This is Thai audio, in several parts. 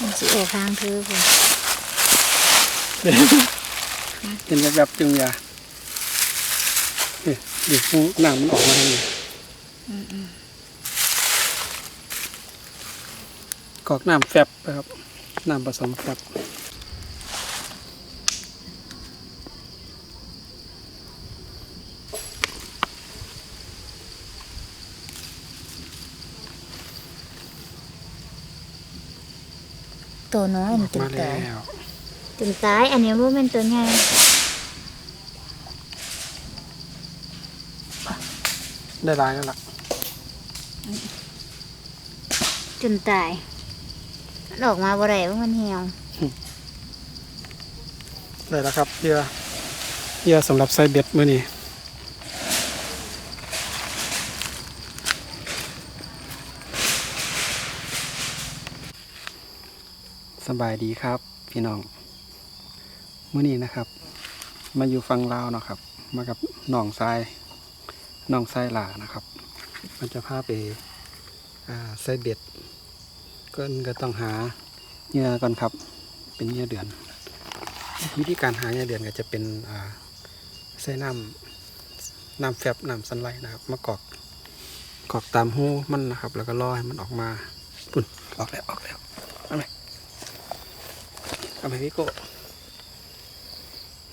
มันสิออกทางเธอคุณเห็นแบบๆจึงอย่านี่ดิฟูหนังมันออกมาทางนี้กรอกน้ำแฟบไปครับ น้ำผสมแฟบ ตัวน้อยมันจนตายแล้วจนตายอันนี้ว่าเป็นตัวใหญ่ได้ลายแล้วล่ะจนตายมันออกมาบ่ได้ว่ามันเหี่ยวได้แล้วครับเหยื่อเหยื่อสำหรับใส่เบ็ดมื้อนี้ สบายดีครับ พี่น้องเมื้อนี้นะครับ มาอยู่ฟังลาวเนาะครับ มากับน้องทรายน้องทรายหลานะครับ มันจะพาไปใส่เบ็ดก็ก็ต้องหาเหยื่อก่อนครับ เป็นเหยื่อเดือน วิธีการหาเหยื่อเดือนก็จะเป็นใส่น้ำน้ำแฟบน้ำสันไลนะครับมากอกกอกตามหูมันนะครับ แล้วก็รอให้มันออกมาปุ่นออกแล้วออกแล้ว เอาไหมพี่โก้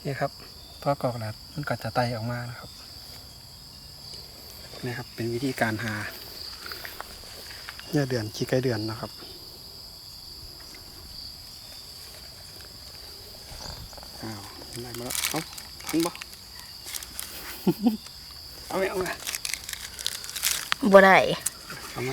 นี่ครับพอกรอกแล้วมันก็จะไตออกมานะครับนี่ครับเป็นวิธีการหาเหยื่อเดือนขี้ไก่เดือนนะครับอ้าวได้มาแล้วเอาเห็นบ่เอาไหมเอาไหมบ่ได้เอาไหม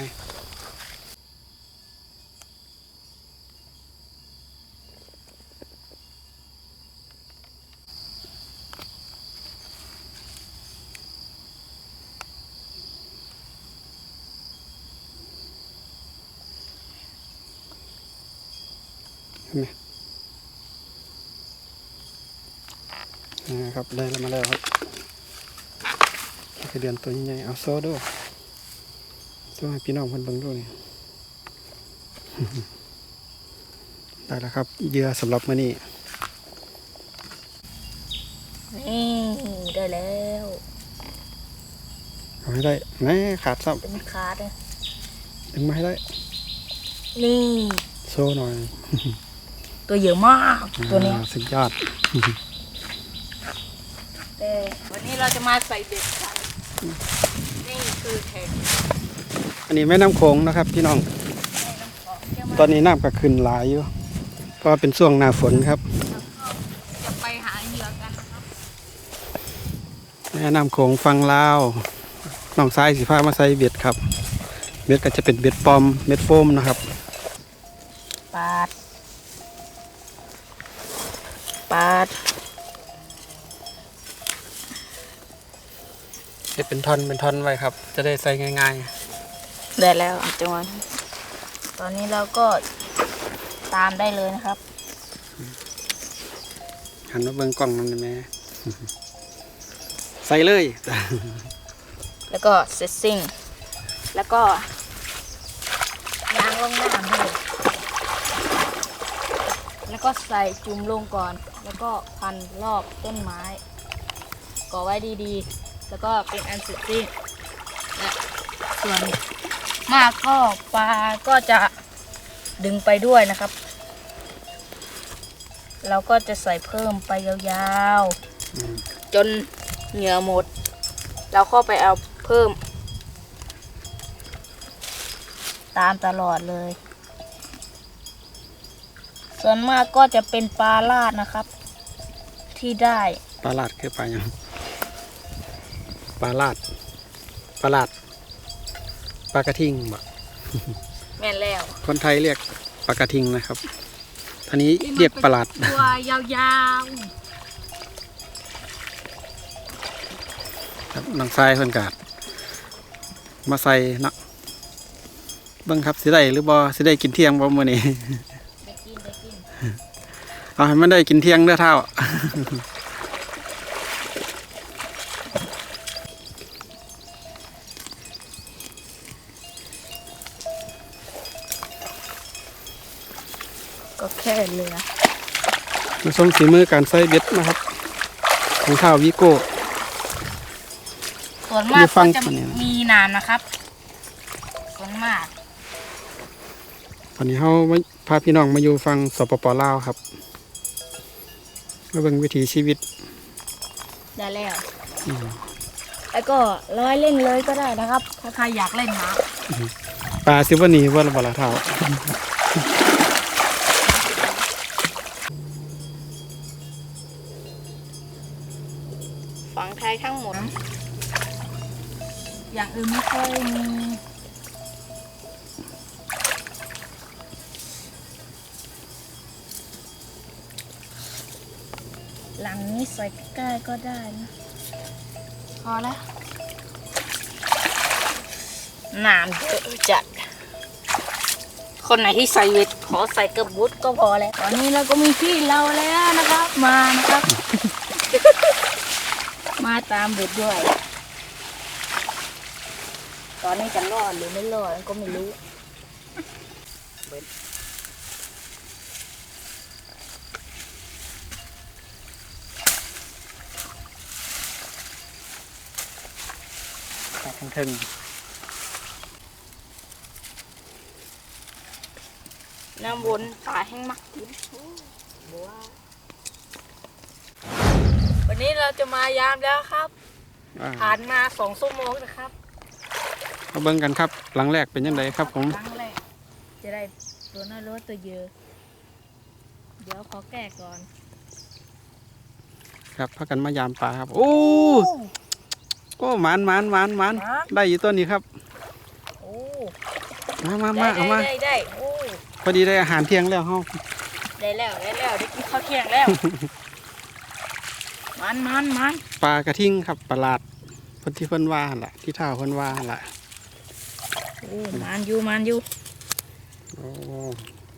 นะครับได้แล้วมาแล้วครับไปเดือนตัวใหญ่ๆเอาโซ่ด้วยโซ่ให้พี่น้องเพิ่นเบิ่งด้วยนี่ได้แล้วครับเหยื่อสำหรับมื้อนี้นี่ได้แล้วเอาให้ได้แม่ขาดซ้เป็นขาดเลยำดึงมาให้ได้ นี่ โซ่หน่อย ตัวเยอะมาก ตัวนี้อ่าสุดยอด แต่วันนี้เราจะมาใส่เบ็ดกันนี่คือแทงอันนี้แม่น้ำโขงนะครับ พี่น้อง ตอนนี้น้ำก็ขึ้นหลายอยู่ เพราะว่าเป็นช่วงหน้าฝนครับ จะไปหาเหยื่อกันนะครับแม่น้ำโขงฟังลาวน้องซ้ายสีฟ้ามาใส่เบ็ดครับ เบ็ดก็จะเป็นเบ็ดปลอมเบ็ดโฟมนะครับ ปาด ปาด จะเป็นท่อนเป็นท่อนไว้ครับ จะได้ใส่ง่าย ได้แล้วจังหวะนี้ตอนนี้เราก็ตามได้เลยนะครับ ๆ หันมาเบิ่งกล้องนั่นได้ไหม ใส่เลย แล้วก็เซตซิ่ง แล้วก็ยางลงน้ำเลยแล้วก็ใส่จุ่มลงก่อน แล้วก็พันรอบต้นไม้ก่อไว้ดีๆ แล้วก็เป็นอันเสร็จสิ้นและส่วนมากก็ปลาก็จะดึงไปด้วยนะครับ เราก็จะใส่เพิ่มไปยาวๆ จนเหงื่อหมด เราเข้าไปเอาเพิ่ม ตามตลอดเลย ส่วนมากก็จะเป็นปลาลาดนะครับ ที่ได้ปลาลาดคือปลายัง ปลาลาดปลาลาดปลากระทิงบ่แม่นแล้วคนไทยเรียกปลากระทิงนะครับท่านี้เรียกปลาลาดตัวยาวครับน้องทรายเพิ่นกาดมาใส่เนาะเบิ่งครับสิได้หรือบ่สิได้กินเที่ยงบ่มื้อนี้ๆได้กินได้กินเอาให้มันได้กินเที่ยงเด้อเท่า แค่เรือมาชมฝีมือการใส่เบ็ดนะครับของข้าววิโก้ส่วนมากมีฟัก็งจะตัวนี้นะมีน้ำนะครับ ส่วนมากวันนี้เขามาพาพี่น้องมาอยู่ฟังสปปลาวครับมาเบิ่งวิถีชีวิต ได้แล้วอืมแล้วก็ร้อยเล่นเลยก็ได้นะครับ ถ้าใครอยากเล่นน้ปลาซิวานีว่าระบลาเท้า หลังนี้ใส่ใกล้ๆก็ได้นะพอแล้วน้ำเยอะจัด คนไหนที่ใส่เวทขอใส่กระบุดก็พอแล้ว ตอนนี้เราก็มีพี่เราแล้วนะครับ มานะครับ มาตามเบ็ดด้วย ตอนนี้จะรอดหรือไม่รอดก็ไม่รู้ ปลาทั้งทึงน้ำวนปลาแห้งมักกินบัววันนี้เราจะมายามแล้วครับ อ่าผ่านมาสองชั่วโมงนะครับมาเบิ่งกันครับ หลังแรกเป็นยังไงครับผม ครั้งแรกจะได้ตัวน้อยรถตัวเยอะ เดี๋ยวขอแก้ก่อน ครับพากันมายามปลาครับ โอ้ โอ้หมานหมานหมานหมานครับได้อยู่ตัวนี้ครับ โอ้มามาได้มาเอาได้มาได้ได้โอ้พอดีได้อาหารเที่ยงแล้วเฮาได้แล้วได้แล้วได้กินข้าวเที่ยงแล้ว มันมันมันปลากระทิงครับประหลาดเพิ่นที่เพิ่นว่าหั่นล่ะ ที่ท่าเพิ่นว่าหั่นล่ะโอ้มันอยู่มันอยู่โอ้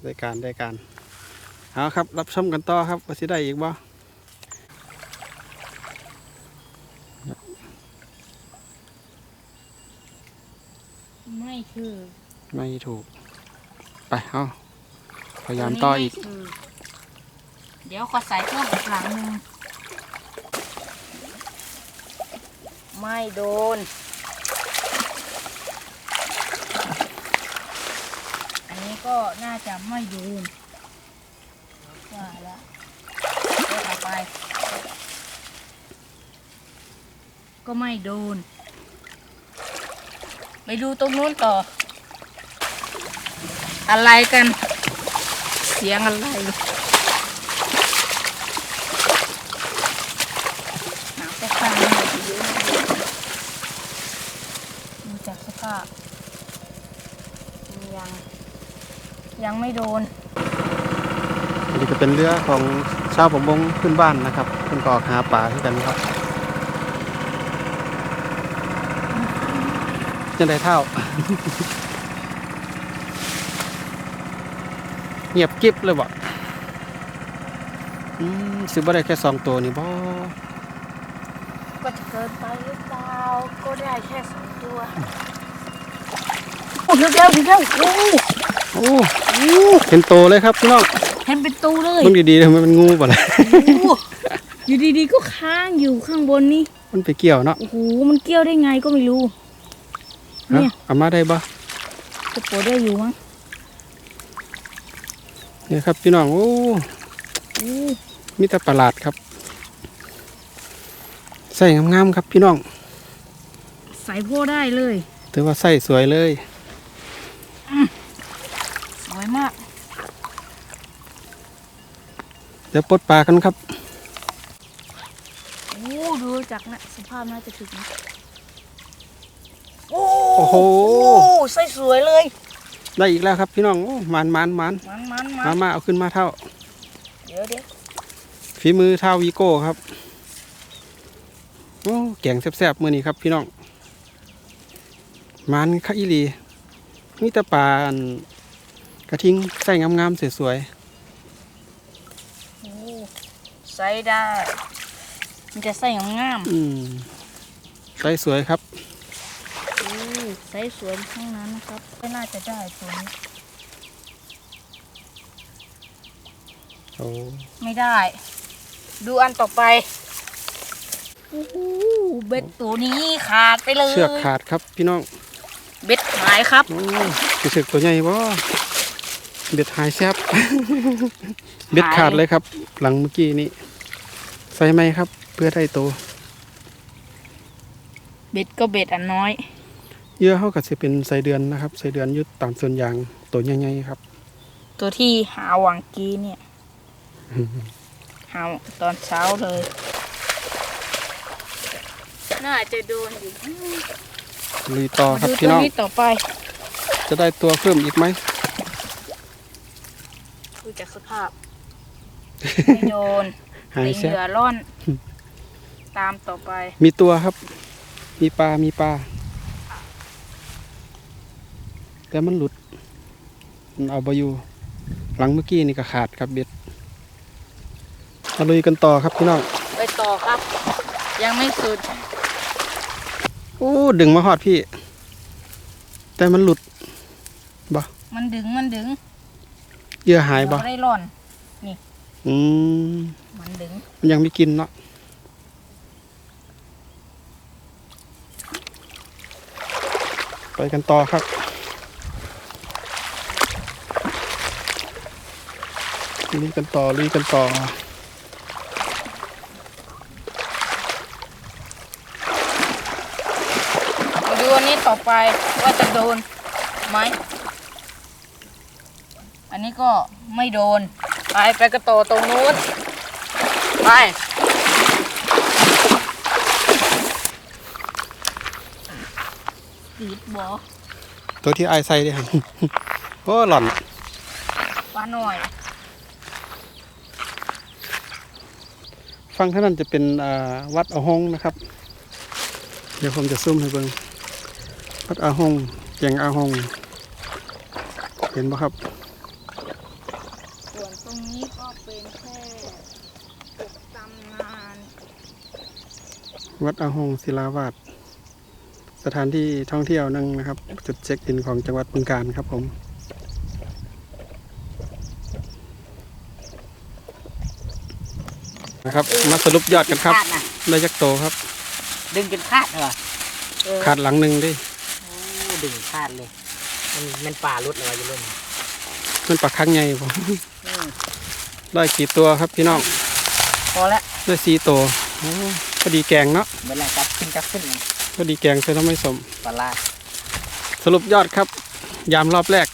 ได้การได้การเอาครับ รับชมกันต่อครับว่าสิได้อีกบ่ ไม่คือไม่ถูก ไปเอาพยายามต่ออีก ตัวนี้ไม่คือเดี๋ยวขอใส่เพิ่มอีกหลังหนึ่งไม่โดน อันนี้ก็น่าจะไม่โดนว่าแล้วเดี๋ยวต่อไป ก็ไม่โดน ไปดูตรงนู้นต่อ อะไรกัน เสียงอะไรหนาวแต่ข้างนี้เยอะดูจากสภาพยัง ยังไม่โดนอันนี้ก็เป็นเรือของชาวประมงขึ้นบ้านนะครับเพิ่นก็ออกหาปลาที่กันครับ จังไดเท่า เงียบกิ๊บเลยบ่อืมสิบ่ได้แค่สองตัวนี่บ่ก็จะเกินไปหรือเปล่าก็ได้แค่สองตัวโอ้เดี๋ยวเดี๋ยวเดี๋ยวโอ้โอ้เป็นโตเลยครับพี่น้องเห็นเป็นตูเลยมึงดีๆทำไมมันงูบ่ล่ะโอ้อยู่ดีๆก็ค้างอยู่ข้างบนนี่มันไปเกี่ยวเนาะโอ้โหมันเกี่ยวได้ไงก็ไม่รู้ เนี่ฮะยเอามาได้บ่จะโปรได้อยู่มั้งเนี่ยครับพี่น้องโอ้อู้มีแต่ประหลาดครับ ใส่งามๆครับพี่น้อง ใส่พ่อได้เลยถือว่าใส่สวยเลยสวยมาก เดี๋ยวปลดปลากันครับ โอ้ดูจากนะสภาพน่าจะถึงนะ โอ้โอ้โห ใส่สวยเลย ได้อีกแล้วครับพี่น้องโอ้มันมันมันมันมันมัมานมาเอาขึ้นมาเท่า เดี๋ยวเดี๋ยวฝีมือเท่าวีโก้ครับโอ้แกงแซ่บๆมือนี้ครับพี่น้องมันข้าอีหลีมีแต่ปลาอันกระทิงใส่งามๆสวยโอ้ใส่ได้ มันจะใส่งามๆอืมใส่สวยครับ ๆอู้ใส่สวยทั้งนั้นนะครับไม่น่าจะได้ตัวนี้โอ้ไม่ได้ ดูอันต่อไปโอ้โหเบ็ดตัวนี้ขาดไปเลย เชือกขาดครับพี่น้อง เบ็ดหายครับโอ้รู้สึกตัวใหญ่บ่เบ็ดหายแซบเบ็ดขาดเลยครับ หลังเมื่อกี้นี้ใส่ไหมครับ เพื่อได้โตวเบ็ดก็เบ็ดอันน้อย เหยื่อเขาก็จะเป็นใส่เดือนนะครับใส่เดือนอยุดตามส่วนยางตัวใหญ่ๆครับ ตัวที่หาวังกี้เนี่ยหาตอนเช้าเลย น่าจะโดนอยู่ลุยต่อมาครับดูพี่ตัวน้องนี้ต่อไป จะได้ตัวเพิ่มอีกไหมดูจากสภาพไม่โดนหายตีแซเหบยื่อร่อน ตามต่อไป มีตัวครับ มีปลา มีปลา แต่มันหลุดมันเอาไปอยู่ หลังเมื่อกี้นี่ก็ขาดครับเบ็ดมาลุยกันต่อครับพี่น้องไปต่อครับ ยังไม่สุดโอ้ดึงมาหอดพี่ แต่มันหลุดมันดึงมันดึงเหยื่อหายบ่เราได้ร่อนอืมมันดึงมันยังไม่กินเนาะไปกันต่อครับ ลุยกันต่อลุยกันต่อมาดูอันนี้ต่อไปว่าจะโดนไหม อันนี้ก็ไม่โดน ไปไปกระโตอตรงนู้น ไป สีดบอตัวที่ไอายใส่เด้ครับโอ้หล่อนปลาหน่อย ฟังท่านั้นจะเป็นอ่าวัดอาหงนะครับ เดี๋ยวผมจะซูมให้เบิ่งวัดอาหงแจงอาหง เห็นปะครับ ส่วนตรงนี้ก็เป็นแค่ปกตำนาน วัดอาหงศิลาวาสสถานที่ท่องเที่ยวหนึงนะครับ จุดเช็คอินของจังหวัดบึงกาฬครับผม นะครับ มาสรุปยอดกันครับ ขาดนะได้ยักโตครับ ดึงจนคาดเหรอขาดหลังหนึ่งดิโอ้ดึงคาดเลย มันมันป่าลุดเลยวะอยู่รุ่นมันปลาคังใหญ่ผมอืมได้กี่ตัวครับพี่น้อง พอละได้สี่ตัวโอ้พอดีแกงเนาะ เวลาจับขึ้นจับขึ้นเลยพอดีแกงใส่น้ำไม่สม ปลาลาสรุปยอดครับ ยามรอบแรก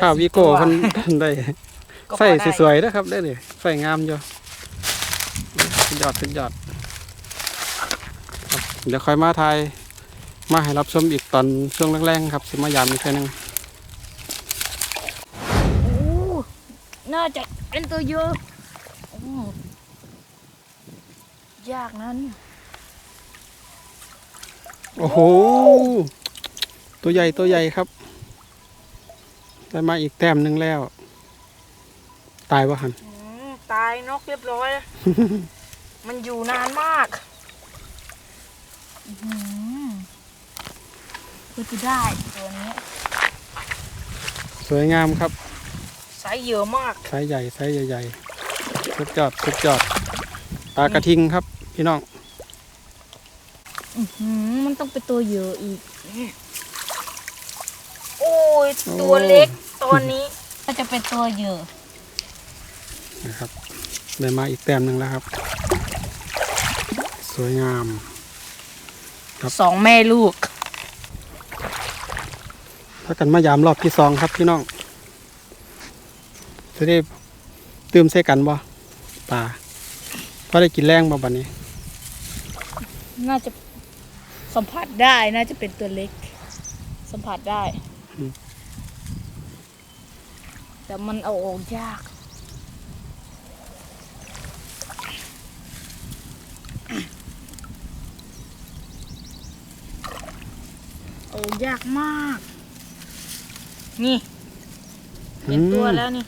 ข้าววิโก้เพัน ได้ก็พอใส่ได้สวยๆนะครับได้เลยใส่งามอยู่สุด ยอดสุดยอดครับเดี๋ยวค่อยมาทายมาให้รับชมอีกตอนช่วงแรกๆครับสิมายามอีกแค่นึงโอ้น่าจะเป็นตัวเยอะโอ้ยากนะเนี่ยโอ้โห ตัวใหญ่ตัวใหญ่ครับ ได้มาอีกแต้มหนึ่งแล้ว ตายวะหันอืมตายนกเรียบร้อย มันอยู่นานมากอื้อหือก็จะได้ตัวนี้ สวยงามครับไซส์เยอะมากไซส์ใหญ่ไซส์ใหญ่ๆสุดยอดสุดยอดปลากระทิงครับ พี่น้องอือหือมันต้องเป็นตัวเยอะอีกเนี่ยโอ้ยตัวเล็กตอนนี้ก็จะเป็นตัวเยอะนะครับได้มาอีกแต้มหนึ่งแล้วครับ สวยงาม ครับ สองแม่ลูกถ้ากันมายามรอบที่สองครับพี่น้องจะได้ตื่มใส่กันบ่ปลาพอได้กินแรงบ่บัดนี้ น่าจะสัมผัสได้น่าจะเป็นตัวเล็ก สัมผัสได้ อืม แต่มันเอาออกยาก เอาออก ยากมาก นี่เป็นตัวแล้วนี่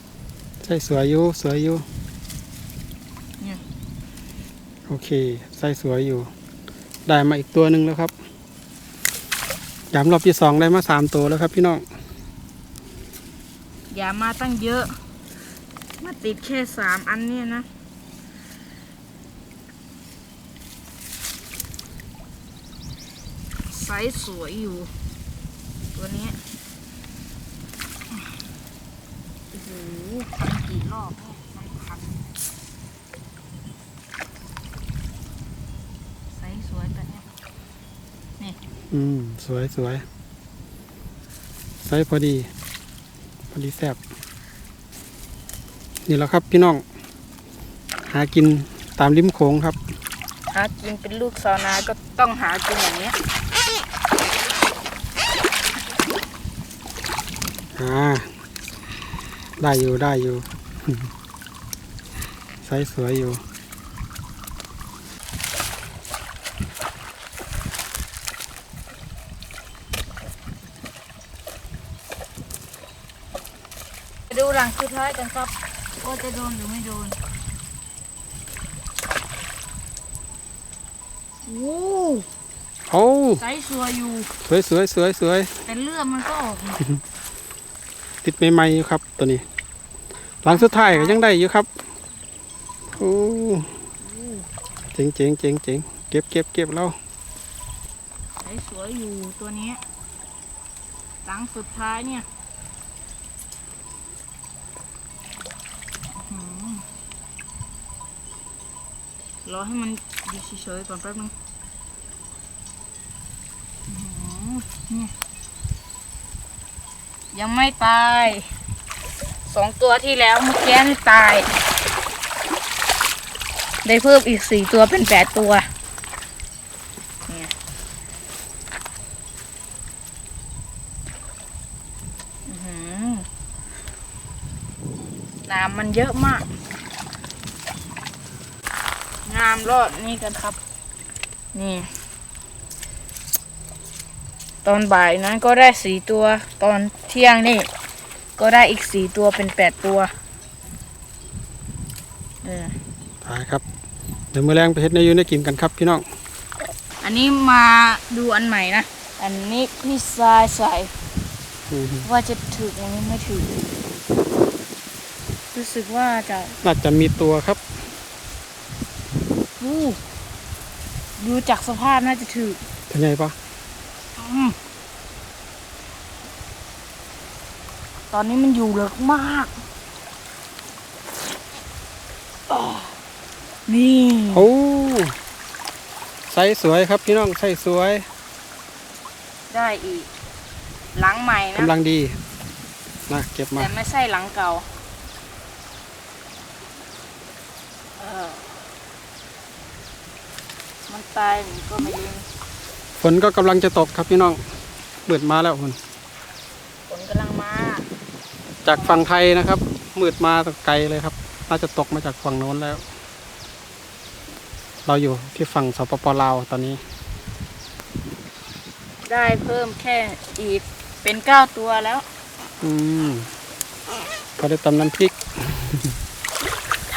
ใช่สวยอยู่สวยอยู่เนี่ยโอเคใส่สวยอยู่ ได้มาอีกตัวหนึ่งแล้วครับยามรอบที่สองได้มาสามตัวแล้วครับพี่น้องอย่ามาตั้งเยอะ มาติดแค่สามอันเนี่ยนะไซส์สวยอยู่ ตัวเนี้ยโอ้โหพันกี่รอบเนี่ยมันพันไซส์สวยตัวเนี้ยอืม สวยสวยไซส์พอดี พอดีแซ่บนี่แหละครับพี่น้อง หากินตามริมโขงครับ หากินเป็นลูกซาวนาก็ต้องหากินอย่างเนี้ อ่าได้อยู่ได้อยู่ไซส์สวยอยู่ไปดูหลังสุดท้ายกันครับว่าจะโดนหรือไม่โดนโอ้โอ้ไซส์สวยอยู่ สวยสวยสวยสวยแต่เลือดมันก็ออกนี่ ติดใหม่ๆอยู่ครับ ตัวนี้ หลังสุดท้ายก็ยังได้อยู่ครับโอ้เจ๋งเจ๋งเจ๋งเจ๋งเก็บเก็บเก็บแล้วไซส์สวยอยู่ตัวนี้ หลังสุดท้ายเนี่ยรอให้มันอยู่เฉยๆก่อนแป๊บนึงอื้อหือเนี่ย ยังไม่ตายสองตัวที่แล้วเมื่อกี้นี่ตาย ได้เพิ่มอีกสี่ตัวเป็นแปดตัวเนี่ยน้ำมันเยอะมาก งามรอดนี่กันครับ นี่ ตอนบ่ายนั้นก็ได้สี่ตัว ตอนเที่ยงนี่ก็ได้อีกสี่ตัวเป็นแปดตัวเออไปครับ เดี๋ยวมือแรงไปเฮ็ดในอยูในกินกันครับพี่น้อง อันนี้มาดูอันใหม่นะ อันนี้พี่ทรายใส่อืมว่าจะถือยังไม่ถือรู้สึกว่าจะน่าจะมีตัวครับอู้ดูจากสภาพน่าจะถือเป็นไงปะ อืม ตอนนี้มันอยู่เลิกมากอ้อนี่โอ้ไซส์สวยครับพี่น้องไซส์สวย ได้อีก หลังใหม่นะกำลังดีนะเก็บมา แต่ไม่ใช่หลังเก่าเออมันตายหรือก็ไม่รู้ฝนก็กำลังจะตกครับพี่น้องมืดมาแล้วฝนฝนกำลังมา จากฝั่งไทยนะครับ มืดมาตั้งไกลเลยครับ น่าจะตกมาจากฝั่งโน้นแล้ว เราอยู่ที่ฝั่งสปปลาวตอนนี้ ได้เพิ่มแค่อีกเป็นเก้าตัวแล้ว อืมก็ได้ตำน้ำพริก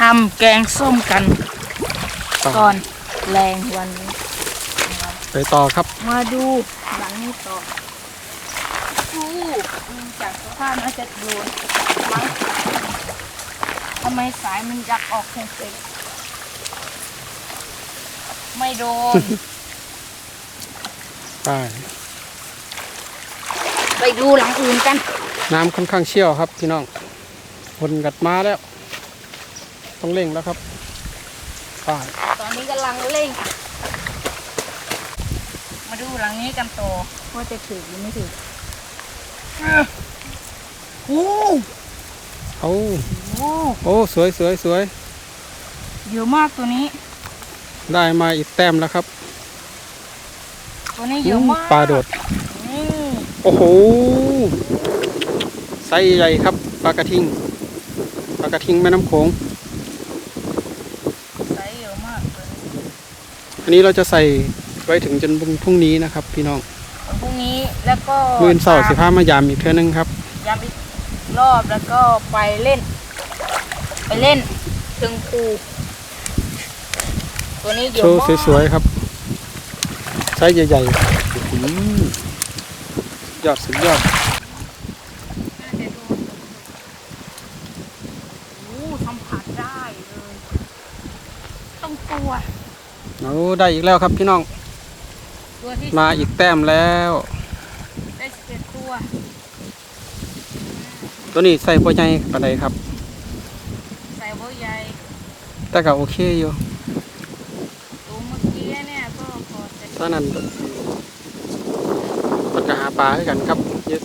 ทำแกงส้มกันต่อก่อนแรงวันนี้ไปต่อครับ มาดูหลังนี้ต่อ ดูดูจากสภาพน่าจะโดนมั้งทำไมสายมันยักออกเฉยๆไม่โดน ไป ไปดูหลังอื่นกัน น้ำค่อนข้างเชี่ยวครับพี่น้องฝนกัดมาแล้ว ต้องเร่งแล้วครับไปตอนนี้กำลังเร่ง มาดูหลังนี้กันต่อว่าจะถือหรือไม่ถือ โอ้เอาโหโอ้สวยสวยสวยเยอะมากตัวนี้ ได้มาอีกแต้มแล้วครับ ตัวนี้เยอะมากปลาโดดนี่โอ้โหไซส์ใหญ่ครับปลากระทิงปลากระทิงแม่น้ำโขงไซส์เยอะมากตัวนี้อันนี้เราจะใส่ไว้ถึงจนพรุ่งนี้นะครับ พี่น้องวันพรุ่งนี้ แล้วก็มือเสาร์สิพามายามอีกเท่านึงครับยามอีกรอบแล้วก็ไปเล่น ไปเล่นเชิงภูตัวนี้เยอโชว์สวยๆครับไซส์ใหญ่ๆยอดสุดยอดโอ้ผัสได้เลยต้องตัวเอาได้อีกแล้วครับพี่น้องมาอีกแต้มแล้ว ตัวนี้ใส่ปัวใหญ่ปานใดครับ ใส่โบใหญ่แต่ก็โอเคอยู่ตัวเมื่อกี้เนี่ยก็พอจะตอนนั้นมันก็หาปลาให้กันครับยึด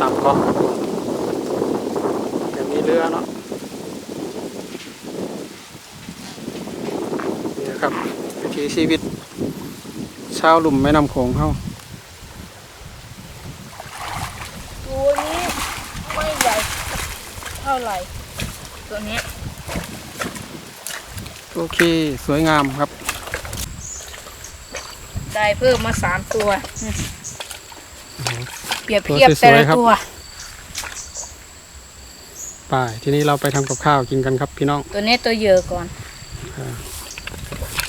ตามเกาะเดี๋ยวมีเรือเนาะนี่นะครับวิถีชีวิตชาวหลุมแม่น้ำโขงเขา ตัวนี้ไม่ใหญ่เท่าไหร่ ตัวเนี้ย โอเค สวยงามครับ ได้เพิ่มมาสามตัวอืมเปรียบตัวเทียบสแต่วยละๆครับตัว ไป ทีนี้เราไปทำกับข้าวกินกันครับพี่น้อง ตัวนี้ตัวเหยอะก่อนอ่า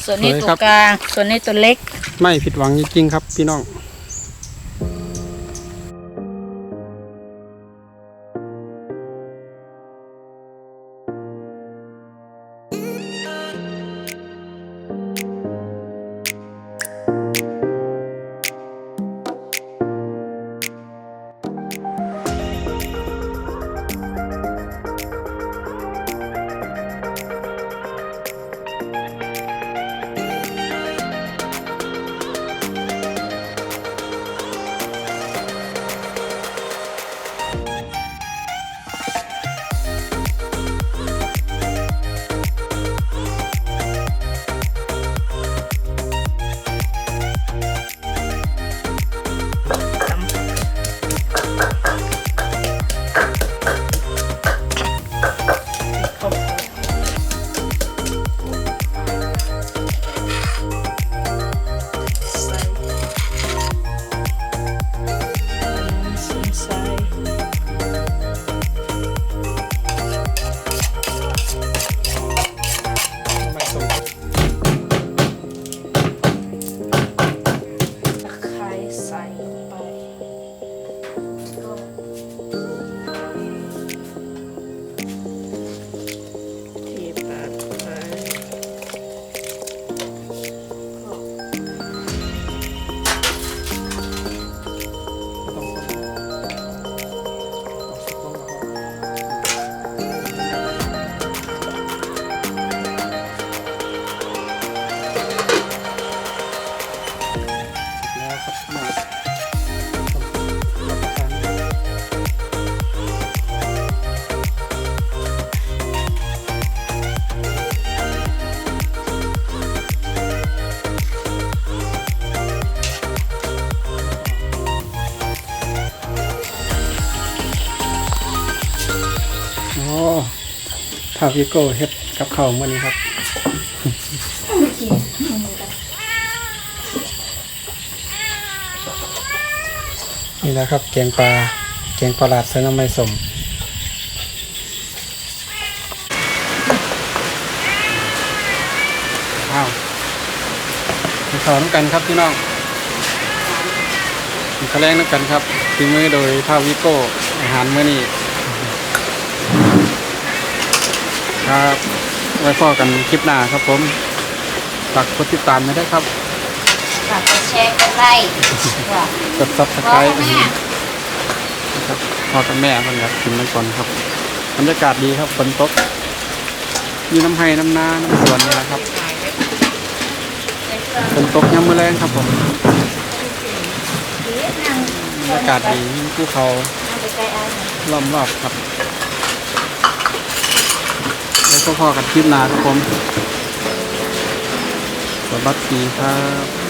ส่วนนี้สวยตัครัวบกลาง ส่วนนี้ตัวเล็ก ไม่ผิดหวังจริงๆครับพี่น้อง ทาวิโก้เฮ็ดกับข้าวมื้อนี้ครับนี่แหละครับแกงปลาแกงปลาหลาดใส่น้ำไม่สมอ้าวไปสอนกันครับพี่น้องมีข้าวแรงน้ำกันครับฝีมือโดยท่าวิโก้อาหารเมื้อนี้ ครับ ไว้พอกันคลิปหน้าครับผมฝากกดติดตามไว้ด้วยครับ ฝากกดแชร์กดไลค์ว่ากดซับสพ่ไคอรต์แม่นะครับพ่อกับแม่มันครับกินมันก่อนครับบรรยากาศดีครับฝนตกมีน้ำไห้น้ำนาน้ำสวนนี่แหละครับฝนตกยามมื้อแรงครับผมบรรยากาศดีมีภูเขาเอาไปใกล้เอาล้อมรอบครับแล้วก็ พอๆกันคลิปหน้าครับผม สวัสดีครับ